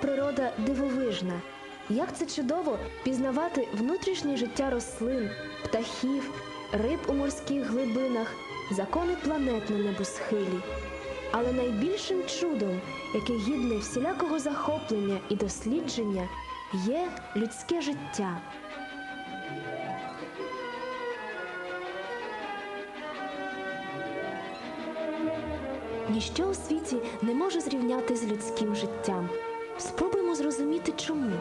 природа дивовижна. Як це чудово пізнавати внутрішнє життя рослин, птахів, риб у морських глибинах, закони планет на небосхилі. Але найбільшим чудом, яке гідне всілякого захоплення і дослідження, є людське життя. Ніщо у світі не може зрівняти з людським життям. Спробуємо зрозуміти чому.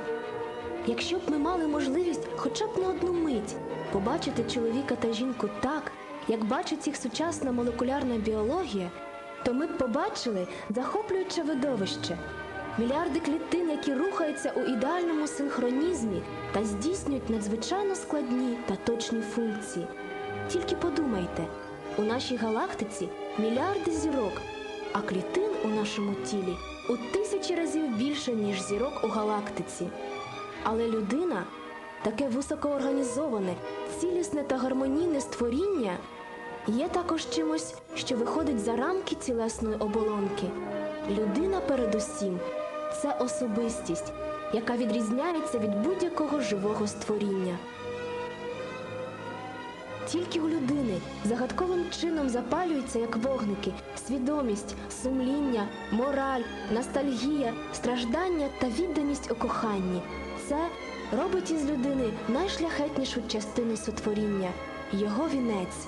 Якщо б ми мали можливість хоча б на одну мить побачити чоловіка та жінку так, як бачить їх сучасна молекулярна біологія, то ми б побачили захоплююче видовище. Мільярди клітин, які рухаються у ідеальному синхронізмі та здійснюють надзвичайно складні та точні функції. Тільки подумайте, у нашій галактиці мільярди зірок, а клітин у нашому тілі у тисячі разів більше, ніж зірок у галактиці. Але людина таке високоорганізоване, цілісне та гармонійне створіння є також чимось, що виходить за рамки цілесної оболонки. Людина, передусім, це особистість, яка відрізняється від будь-якого живого створіння. Тільки у людини загадковим чином запалюються як вогники свідомість, сумління, мораль, ностальгія, страждання та відданість у коханні. Це робить із людини найшляхетнішу частину сотворіння його вінець.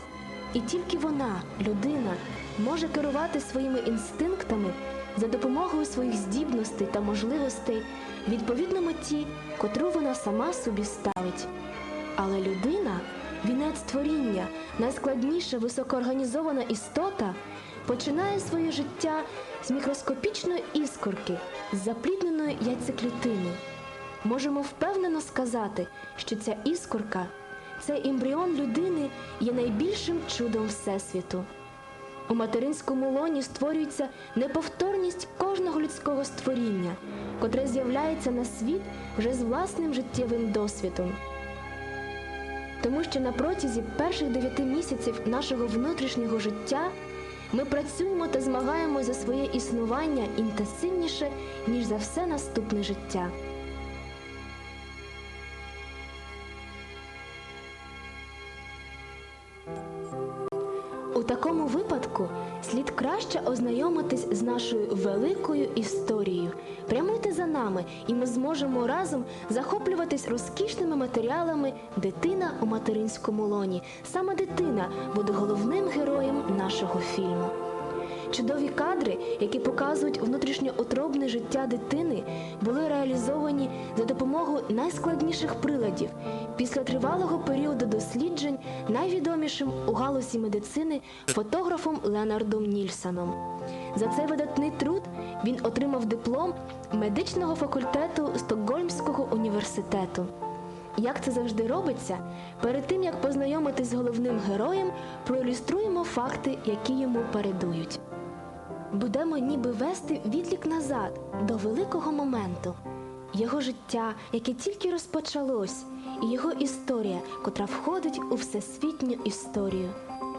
І тільки вона, людина, може керувати своїми інстинктами за допомогою своїх здібностей та можливостей відповідно меті, котру вона сама собі ставить. Але людина, вінець творіння, найскладніша високоорганізована істота, починає своє життя з мікроскопічної іскорки, з заплідненої яйцеклітини. Можемо впевнено сказати, що ця іскорка, цей ембріон людини є найбільшим чудом Всесвіту. У материнському лоні створюється неповторність кожного людського створіння, котре з'являється на світ вже з власним життєвим досвідом. Тому що на протязі перших дев'яти місяців нашого внутрішнього життя ми працюємо та змагаємо за своє існування інтенсивніше, ніж за все наступне життя. У такому випадку слід краще ознайомитись з нашою великою історією. Прямуйте за нами, і ми зможемо разом захоплюватись розкішними матеріалами Дитина у материнському лоні. Саме дитина буде головним героєм нашого фільму. Чудові кадри, які показують внутрішньоутробне життя дитини, були реалізовані за допомогою найскладніших приладів після тривалого періоду досліджень найвідомішим у галузі медицини фотографом Ленардом Нільсоном. За цей видатний труд він отримав диплом медичного факультету Стокгольмського університету. Як це завжди робиться, перед тим як познайомитись з головним героєм, проілюструємо факти, які йому передують. Будемо ніби вести відлік назад до великого моменту, його життя, яке тільки розпочалось, і його історія, котра входить у всесвітню історію.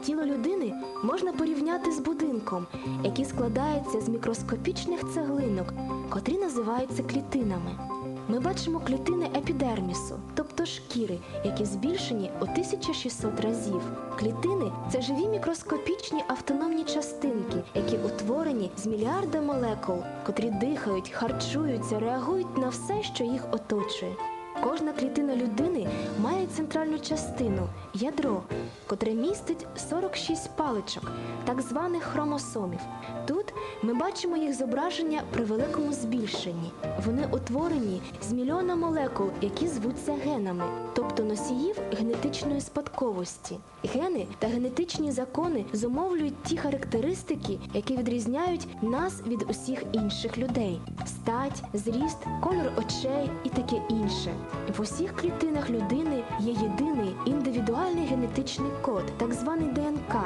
Тіло людини можна порівняти з будинком, який складається з мікроскопічних цеглинок, котрі називаються клітинами. Ми бачимо клітини епідермісу, тобто шкіри, які збільшені у 1600 разів. Клітини це живі мікроскопічні автономні частинки, які утворені з мільярда молекул, котрі дихають, харчуються, реагують на все, що їх оточує. Кожна клітина людини має центральну частину ядро, котре містить 46 паличок, так званих хромосомів. Тут ми бачимо їх зображення при великому збільшенні. Вони утворені з мільйона молекул, які звуться генами, тобто носіїв генетичної спадковості. Гени та генетичні закони зумовлюють ті характеристики, які відрізняють нас від усіх інших людей: стать, зріст, кольор очей і таке інше. В усіх клітинах людини є єдиний індивідуальний генетичний код, так званий ДНК.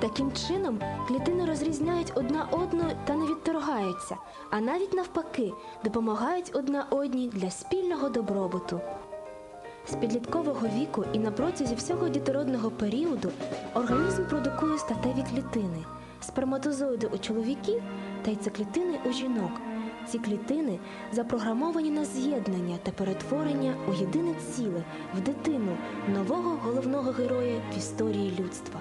Таким чином, клітини розрізняють одна одну та не відторгаються, а навіть навпаки допомагають одна одній для спільного добробуту. З підліткового віку і на протязі всього дітородного періоду організм продукує статеві клітини, сперматозоїди у чоловіків та яйцеклітини у жінок. Ці клітини запрограмовані на з'єднання та перетворення у єдине ціле в дитину нового головного героя в історії людства.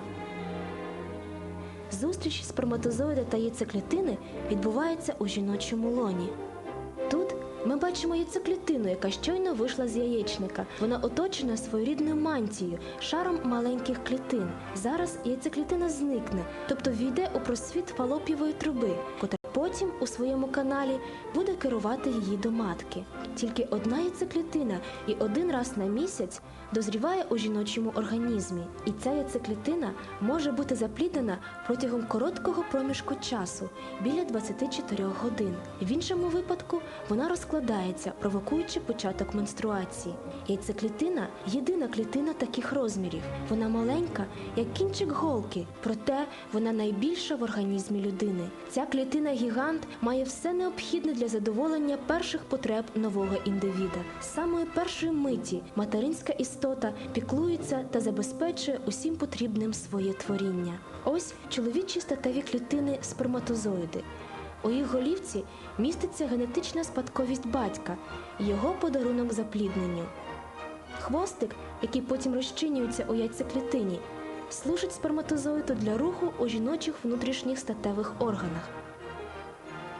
Зустріч сперматозоїда та яйцеклітини відбувається у жіночому лоні. Тут ми бачимо яйцеклітину, яка щойно вийшла з яєчника. Вона оточена своєрідною мантією, шаром маленьких клітин. Зараз яйцеклітина зникне, тобто війде у просвіт фалопієвої труби, потім у своєму каналі буде керувати її до матки. Тільки одна яйцеклітина і один раз на місяць дозріває у жіночому організмі, і ця яйцеклітина може бути запліднена протягом короткого проміжку часу біля 24 годин. В іншому випадку вона розкладається, провокуючи початок менструації. Яйцеклітина єдина клітина таких розмірів. Вона маленька, як кінчик голки, проте вона найбільша в організмі людини. Ця клітина гігант має все необхідне для задоволення перших потреб нового індивіда. З самої першої миті материнська істота піклується та забезпечує усім потрібним своє творіння. Ось чоловічі статеві клітини сперматозоїди. У їх голівці міститься генетична спадковість батька, його подарунок заплідненню. Хвостик, який потім розчинюється у яйцеклітині, служить сперматозоїду для руху у жіночих внутрішніх статевих органах.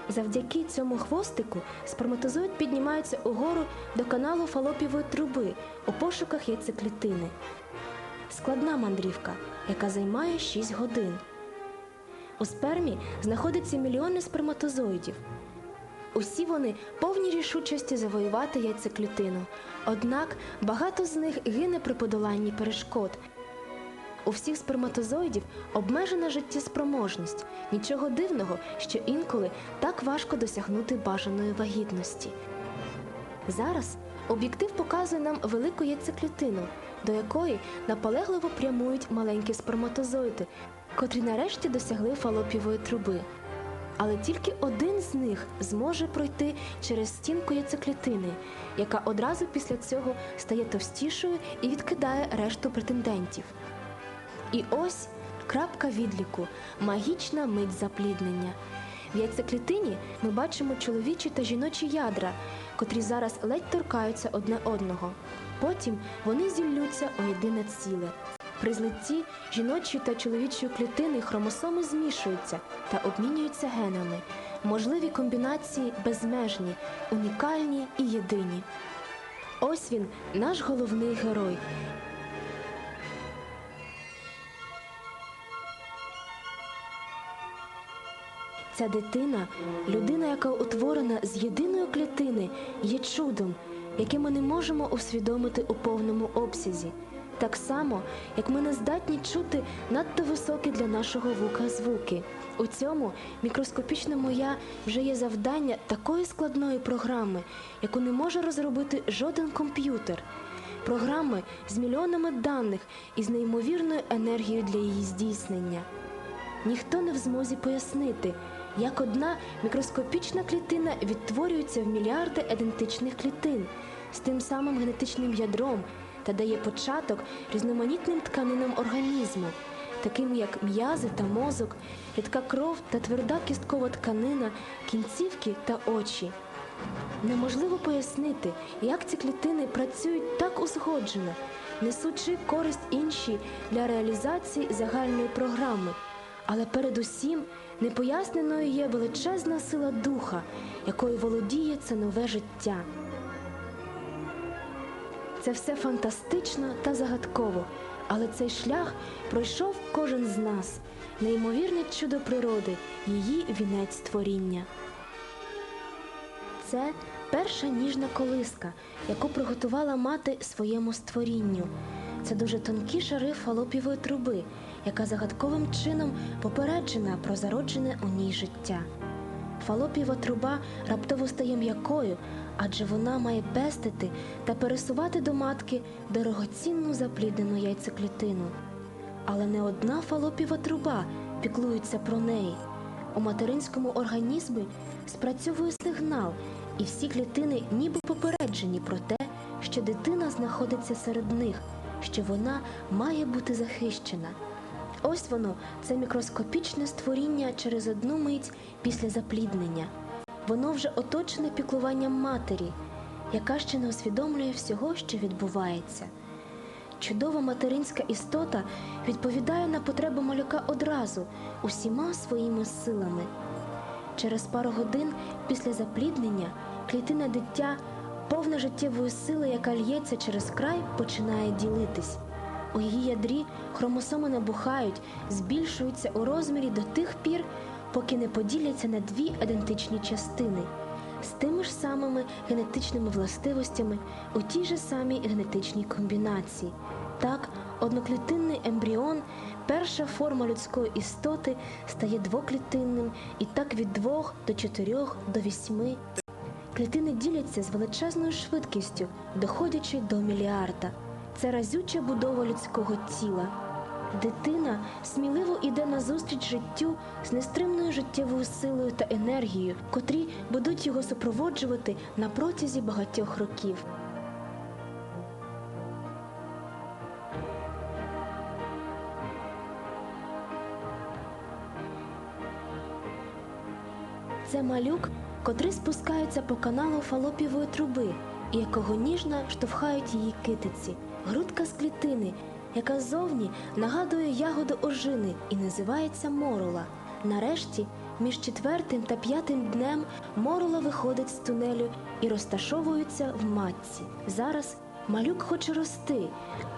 Завдяки цьому хвостику сперматозоїд піднімається угору до каналу фалопієвої труби у пошуках яйцеклітини. Складна мандрівка, яка займає 6 годин. У спермі знаходиться мільйони сперматозоїдів. Усі вони повні рішучості завоювати яйцеклітину. Однак багато з них гине при подоланні перешкод. У всіх сперматозоїдів обмежена життєспроможність. Нічого дивного, що інколи так важко досягнути бажаної вагітності. Зараз об'єктив показує нам велику яйцеклітину, до якої наполегливо прямують маленькі сперматозоїди, котрі нарешті досягли фалопівої труби. Але тільки один з них зможе пройти через стінку яйцеклітини, яка одразу після цього стає товстішою і відкидає решту претендентів. І ось крапка відліку, магічна мить запліднення. В яйцеклітині ми бачимо чоловічі та жіночі ядра, котрі зараз ледь торкаються одне одного. Потім вони зіллються у єдине ціле. При злитті жіночої та чоловічої клітини хромосоми змішуються та обмінюються генами. Можливі комбінації безмежні, унікальні і єдині. Ось він, наш головний герой, Ця дитина, людина, яка утворена з єдиної клітини, є чудом, яке ми не можемо усвідомити у повному обсязі. Так само, як ми не здатні чути надто високі для нашого вуха звуки. У цьому мікроскопічному я вже є завдання такої складної програми, яку не може розробити жоден комп'ютер. Програми з мільйонами даних і з неймовірною енергією для її здійснення. Ніхто не в змозі пояснити, як одна мікроскопічна клітина відтворюється в мільярди ідентичних клітин з тим самим генетичним ядром та дає початок різноманітним тканинам організму, таким як м'язи та мозок, рідка кров та тверда кісткова тканина, кінцівки та очі. Неможливо пояснити, як ці клітини працюють так узгоджено, несучи користь іншій для реалізації загальної програми. Але передусім непоясненою є величезна сила духа, якою володіє це нове життя. Це все фантастично та загадково, але цей шлях пройшов кожен з нас, неймовірне чудо природи, її вінець творіння. Це перша ніжна колиска, яку приготувала мати своєму створінню. Це дуже тонкі шари фалопівої труби, яка загадковим чином попереджена про зароджене у ній життя. Фалопієва труба раптово стає м'якою, адже вона має пестити та пересувати до матки дорогоцінну запліднену яйцеклітину. Але не одна фалопієва труба піклується про неї. У материнському організмі спрацьовує сигнал, і всі клітини ніби попереджені про те, що дитина знаходиться серед них, що вона має бути захищена. Ось воно, це мікроскопічне створіння через одну мить після запліднення. Воно вже оточене піклуванням матері, яка ще не усвідомлює всього, що відбувається. Чудова материнська істота відповідає на потреби малюка одразу, усіма своїми силами. Через пару годин після запліднення клітина дитя, повна життєвої сили, яка лється через край, починає ділитись. У її ядрі хромосоми набухають, збільшуються у розмірі до тих пір, поки не поділяться на дві ідентичні частини з тими ж самими генетичними властивостями у тій же самій генетичній комбінації. Так, одноклітинний ембріон, перша форма людської істоти, стає двоклітинним і так від двох до чотирьох до вісьми. Клітини діляться з величезною швидкістю, доходячи до мільярда. Це разюча будова людського тіла. Дитина сміливо йде назустріч життю з нестримною життєвою силою та енергією, котрі будуть його супроводжувати на протязі багатьох років. Це малюк, котрий спускається по каналу фалопівої труби, і якого ніжно штовхають її китиці. Грудка з клітини, яка ззовні нагадує ягоду ожини і називається морола. Нарешті, між четвертим та п'ятим днем морола виходить з тунелю і розташовується в матці. Зараз малюк хоче рости.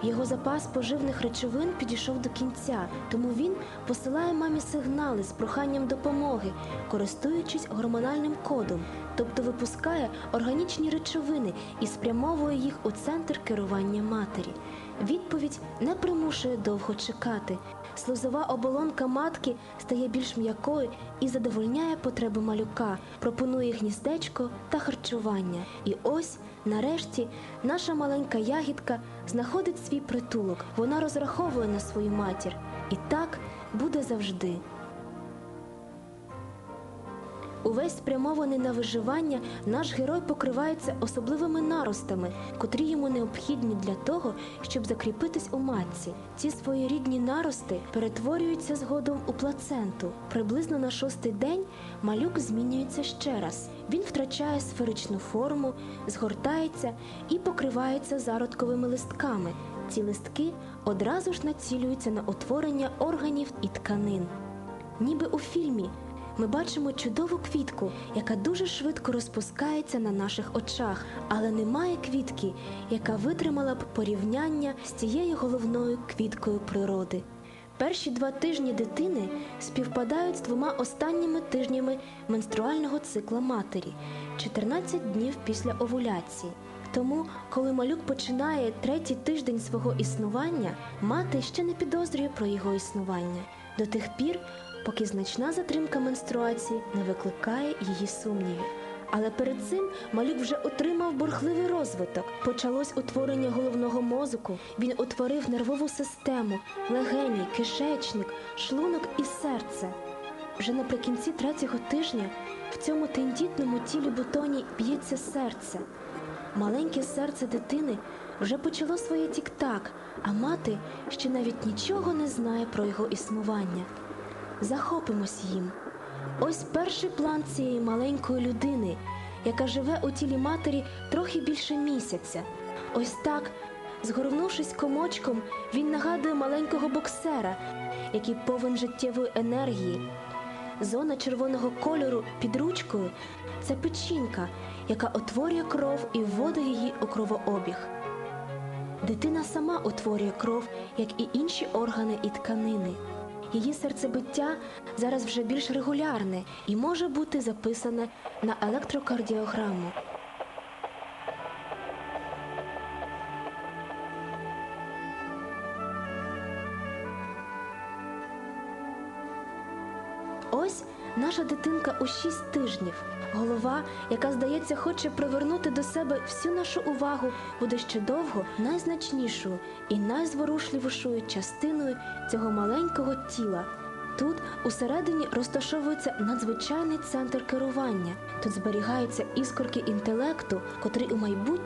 Його запас поживних речовин підійшов до кінця, тому він посилає мамі сигнали з проханням допомоги, користуючись гормональним кодом, тобто випускає органічні речовини і спрямовує їх у центр керування матері. Відповідь не примушує довго чекати. Слозова оболонка матки стає більш м'якою і задовольняє потреби малюка, пропонує гніздечко та харчування. І ось, нарешті, наша маленька ягідка знаходить свій притулок. Вона розраховує на свою матір. І так буде завжди. Увесь спрямований на виживання, наш герой покривається особливими наростами, котрі йому необхідні для того, щоб закріпитись у матці. Ці своєрідні нарости перетворюються згодом у плаценту. Приблизно на шостий день малюк змінюється ще раз. Він втрачає сферичну форму, згортається і покривається зародковими листками. Ці листки одразу ж націлюються на утворення органів і тканин. Ніби у фільмі ми бачимо чудову квітку, яка дуже швидко розпускається на наших очах, але немає квітки, яка витримала б порівняння з цією головною квіткою природи. Перші два тижні дитини співпадають з двома останніми тижнями менструального цикла матері 14 днів після овуляції. Тому, коли малюк починає третій тиждень свого існування, мати ще не підозрює про його існування до тих пір, поки значна затримка менструації не викликає її сумнівів. Але перед цим малюк вже отримав бурхливий розвиток. Почалось утворення головного мозку. Він утворив нервову систему, легені, кишечник, шлунок і серце. Вже наприкінці третього тижня в цьому тендітному тілі бутоні б'ється серце. Маленьке серце дитини вже почало своє тік-так, а мати ще навіть нічого не знає про його існування. Захопимось їм. Ось перший план цієї маленької людини, яка живе у тілі матері трохи більше місяця. Ось так, згорнувшись комочком, він нагадує маленького боксера, який повен життєвої енергії. Зона червоного кольору під ручкою це печінка, яка отворює кров і вводить її у кровообіг. Дитина сама утворює кров, як і інші органи і тканини. Її серцебиття зараз вже більш регулярне і може бути записане на електрокардіограму. Ось наша дитинка у шість тижнів. Голова, яка, здається, хоче привернути до себе всю нашу увагу, буде ще довго найзначнішою і найзворушливішою частиною цього маленького тіла. Тут усередині розташовується надзвичайний центр керування. Тут зберігаються іскорки інтелекту, котрий у майбутньому